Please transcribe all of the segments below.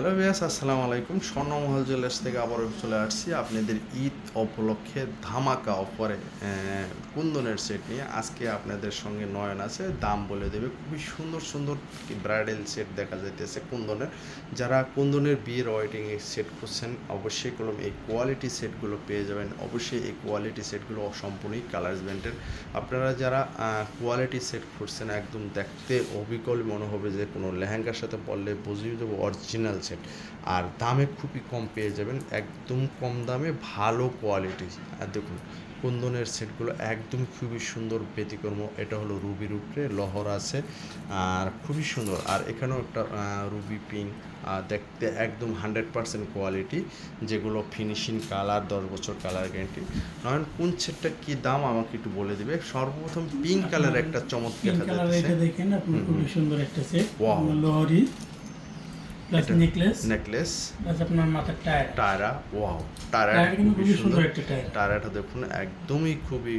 Hello বিয়াস আসসালামু আলাইকুম। Swarnamahal jewellers থেকে আবারও চলে আসছি আপনাদের ঈদ উপলক্ষে ধামাকা অফারে কুন্দনের সেট নিয়ে। আজকে আপনাদের সঙ্গে নয়ন আছে, দাম বলে দেবে। খুবই সুন্দর সুন্দর ব্রাইডাল সেট দেখা যাইতেছে কুন্দনের। যারা কুন্দনের বিয়ের ওয়েটিং সেট খুঁজছেন, অবশ্যই কলম এই কোয়ালিটি সেটগুলো পেয়ে যাবেন। অবশ্যই এই কোয়ালিটি সেটগুলো সম্পূর্ণই কালার্স ব্যান্ডের। আপনারা যারা কোয়ালিটি সেট খুঁজছেন, একদম দেখতে অবিকল মনে হবে যে কোনো লেহেঙ্গার সাথে পরলে বুঝিয়ে দেবো অরিজিনাল সেট আর দামে খুবই কম পেয়ে যাবেন একদম কম দামে ভালো কোয়ালিটি আর দেখুন কুন্দনের সেটগুলো একদম খুবই সুন্দর ব্যতিক্রম এটা হলো রুবির উপরে লহর আছে আর খুবই সুন্দর। আর এখানেও একটা রুবি পিঙ্ক দেখতে একদম হান্ড্রেড পার্সেন্ট কোয়ালিটি যেগুলো ফিনিশিং কালার দশ বছর কালার গ্যারেন্টি নয়ন কোন সেটটা কী দাম আমাকে একটু বলে দিবে? সর্বপ্রথম পিঙ্ক কালার একটা চমৎকার দেখেন খুবই সুন্দর একটা সেট. লোহরি প্লাস নেকলেস নেকলেস প্লাস আপনার মাথার টায়ার টায়রা ওয়াও টায়রা কিন্তু খুবই খুবই সুন্দর। সুন্দর একটা টায়ার টায়রাটা দেখুন একদমই খুবই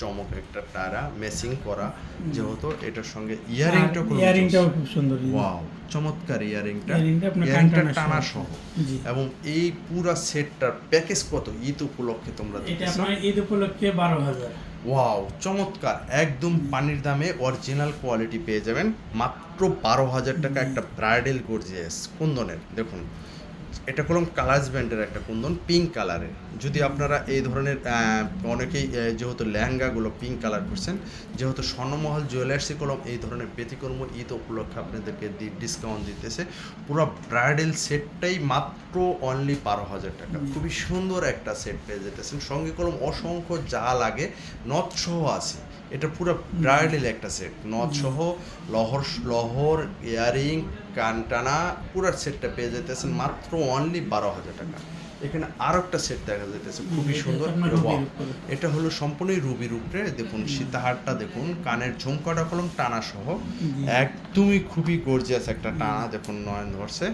চমক একটা টায়রা মেসিং করা। যেহেতু এটার সঙ্গে ইয়ারিংটা খুব ইয়ারিংটাও খুব সুন্দর ওয়াও চমৎকার ইয়ারিংটা ইয়ারিংটা টানা সহ। সহ। এবং এই পুরা সেটটার প্যাকেজ কত? ঈদ উপলক্ষে তোমরা এটা আপনার ঈদ উপলক্ষে বারো হাজার। ওয়াও চমৎকার। একদম পানির দামে অরিজিনাল কোয়ালিটি পেয়ে যাবেন। মাত্র বারো হাজার টাকা একটা ব্রাইডেল গর্জিয়াস কুন্দনের। দেখুন এটা কলম কালার্স ব্যান্ডের একটা কুন্দন পিঙ্ক কালারের যদি আপনারা এই ধরনের অনেকেই যেহেতু লেহেঙ্গাগুলো পিঙ্ক কালার করছেন যেহেতু স্বর্ণমহল জুয়েলার্সি কলম এই ধরনের ব্যতিক্রম ঈদ উপলক্ষে আপনাদেরকে ডিসকাউন্ট দিতেছে। পুরো ব্রাইডাল সেটটাই মাত্র অনলি বারো হাজার টাকা। খুবই সুন্দর একটা সেট পেয়ে যেতেছেন। সঙ্গে কলম অসংখ্য যা লাগে নথ সহ আছে। এটা পুরো ব্রাইডাল একটা সেট নথ সহ লহর লহর ইয়ারিং কানটানা পুরো সেটটা পেয়ে যেতেছেন মাত্র অনলি বারো হাজার টাকা। এখানে আর একটা সেট দেখা যাইতেছে খুবই সুন্দর। এটা হলো সম্পূর্ণই রুবির উপরে দেখুন সীতাহারটা দেখুন কানের ঝুমকাটা কলম টানা সহ। একদমই খুবই গর্জিয়াস একটা টানা দেখুন নয়ন ধরছে।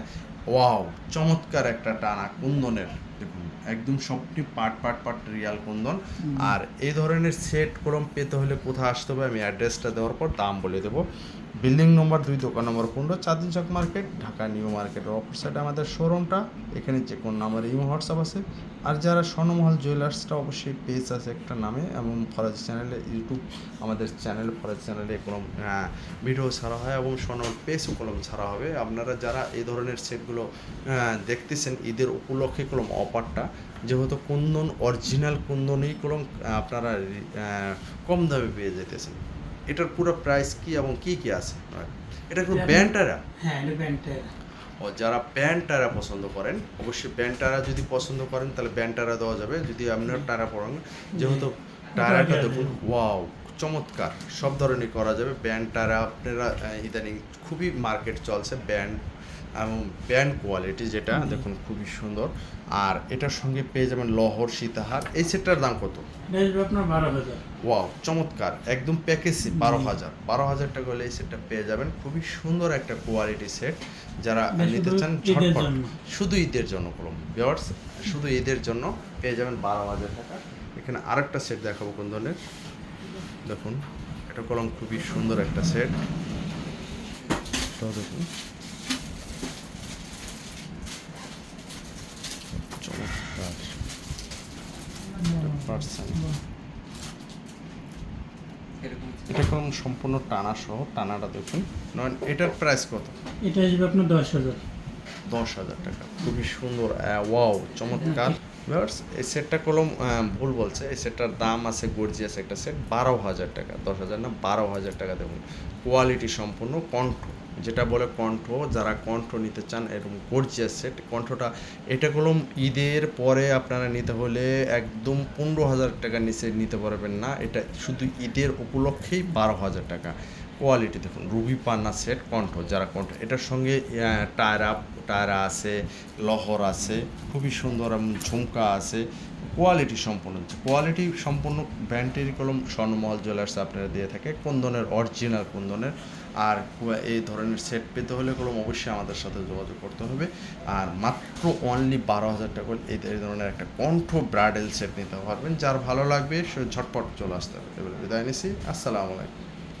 ওয়াও চমৎকার একটা টানা কুন্দনের দেখুন একদম সবটি পাট পাট পাট রিয়াল কুন্দন। আর এই ধরনের সেট কলম পেতে হলে কোথায় আসতে হবে আমি অ্যাড্রেসটা দেওয়ার পর দাম বলে দেবো। বিল্ডিং নম্বর দুই, দোকান নম্বর পনেরো, চাঁদিন চক মার্কেট, ঢাকা নিউ মার্কেটের অপর সাইডে আমাদের শোরুমটা এখানে যে কোন নাম্বার ইমো হোয়াটসঅ্যাপ আছে। আর যারা স্বর্ণমহল জুয়েলার্সটা অবশ্যই পেজ আছে একটা নামে এবং ফরাজি চ্যানেলে ইউটিউব আমাদের চ্যানেল ফরাজি চ্যানেলে কোনো ভিডিও ছাড়া হয় এবং স্বর্ণমহল পেজও কলম ছাড়া হবে। আপনারা যারা এই ধরনের সেটগুলো দেখতেছেন, ঈদের উপলক্ষে কলম অফারটা যেহেতু কুন্দন অরিজিনাল কুন্দনই কলম আপনারা কম দামে পেয়ে যেতেছেন। এটার পুরো প্রাইস কি এবং কি কি আছে? এটা কিন্তু ব্যান্টারা হ্যাঁ এটা প্যান্টের ও যারা প্যান্টারা পছন্দ করেন অবশ্যই প্যান্টারা যদি পছন্দ করেন তাহলে প্যান্টারা দেওয়া যাবে। যদি আপনার টারা পড়ান যেহেতু টারাটা দেখুন ওয়াও চমৎকার। সব ধরনের করা যাবে। ব্যান্ড টারা আপনারা ইদানিং খুবই মার্কেট চলছে ব্যান্ড এবং ব্যান্ড কোয়ালিটি যেটা দেখুন খুবই সুন্দর। আর এটার সঙ্গে পেয়ে যাবেন লহর সীতাহার। এই সেটটার দাম কত? আপনার বারো হাজার। ওয়াও চমৎকার। একদম প্যাকেজ বারো হাজার। বারো হাজার টাকা হলে এই সেটটা পেয়ে যাবেন। খুবই সুন্দর একটা কোয়ালিটি সেট। যারা নিতে চান ঝটপট। শুধু ঈদের জন্য কলম ভিওয়ার্স শুধু ঈদের জন্য পেয়ে যাবেন বারো হাজার টাকা। এখানে আরেকটা সেট দেখাবো কোন ধরনের? দেখুন এটা কলম খুবই সুন্দর একটা সেট দেখুন চমৎকার। এটা কোন সম্পূর্ণ টানা সহ টানাটা দেখুন। নয় এটার প্রাইস কত? এটা আসবে আপনার দশ হাজার। দশ হাজার টাকা। খুবই সুন্দর ওয়াও চমৎকার। Viewers, এই সেটটা কলম ভুল বলছে। এই সেটটার দাম আছে গর্জিয়াস একটা সেট বারো হাজার টাকা। দশ হাজার না বারো হাজার টাকা দেখুন। কোয়ালিটি সম্পূর্ণ কণ্ঠ। যেটা বলে কণ্ঠ যারা কণ্ঠ নিতে চান এরকম গর্জিয়াস সেট কণ্ঠটা এটা কলম ঈদের পরে আপনারা নিতে হলে একদম পনেরো হাজার টাকার নিচে নিতে পারবেন না। এটা শুধু ঈদের উপলক্ষেই বারো হাজার টাকা। কোয়ালিটি দেখুন, রুবি পান্না সেট কণ্ঠ, যারা কণ্ঠ, এটার সঙ্গে টায়ার আপ টায়রা আছে, লহর আছে, খুবই সুন্দর ঝুমকা আছে কোয়ালিটি সম্পূর্ণ কোয়ালিটি সম্পূর্ণ ব্র্যান্ডের কলম স্বর্ণমহল জুয়েলার্স আপনারা দিয়ে থাকে কোন ধরনের অরিজিনাল কোন ধরনের আর এই ধরনের সেট পেতে হলে কলম অবশ্যই আমাদের সাথে যোগাযোগ করতে হবে, আর মাত্র অনলি বারো হাজার টাকা এই ধরনের একটা কণ্ঠ ব্রাইডাল সেট নিতে পারবেন, যার ভালো লাগবে সে ঝটপট চলে আসতে হবে। এবারে বিদায় নিছি, আসসালামু আলাইকুম।